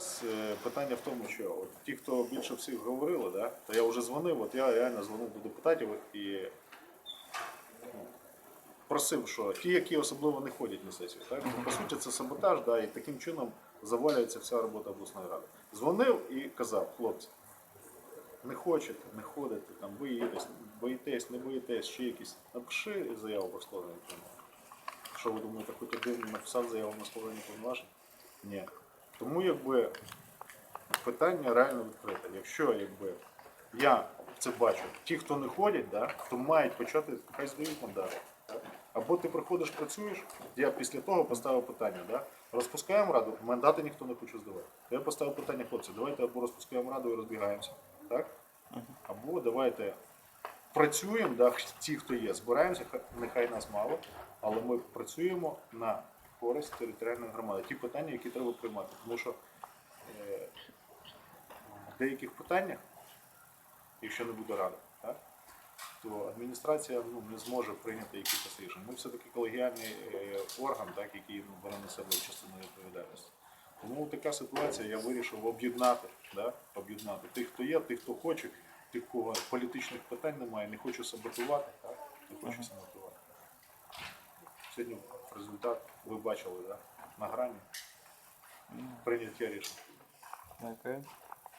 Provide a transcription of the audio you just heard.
Зараз е, питання в тому, що от ті, хто більше всіх говорили, да, то я вже дзвонив, от я реально дзвонив до депутатів і ну, просив, що ті, які особливо не ходять на сесію, так, по суті, це саботаж, да, і таким чином завалюється вся робота обласної ради. Дзвонив і казав, хлопці, не хочете, не ходите, там, боїтесь, боїтесь, не боїтесь, ще якісь. Напиши заяву про складення повноважень. Що ви думаєте, хоч один написав заяву на складення повноважень? Ні. Тому якби питання реально відкрите. Якщо якби я це бачу, ті, хто не ходять, да, то мають почати, хай здають мандати. Або ти приходиш, працюєш, я після того поставив питання, да? розпускаємо раду, мандати ніхто не хоче здавати. Я поставив питання, хлопці, давайте або розпускаємо раду і розбігаємося. Так? Або давайте працюємо, да, ті, хто є, збираємося, нехай нас мало, але ми працюємо на користь територіальної громади. Ті питання, які треба приймати. Тому що е, в деяких питаннях, якщо не буде рада, так, то адміністрація ну, не зможе прийняти якихось рішень. Ми все-таки колегіальний е, орган, так, який ну, бере на себе частину відповідальності. Тому така ситуація я вирішив об'єднати, да, об'єднати тих, хто є, тих, хто хоче, тих, кого політичних питань немає, не хочу саботувати, так, не хочу саботувати. Сьогодні результат ви бачили да, на грані прийняття рішення. Дякую.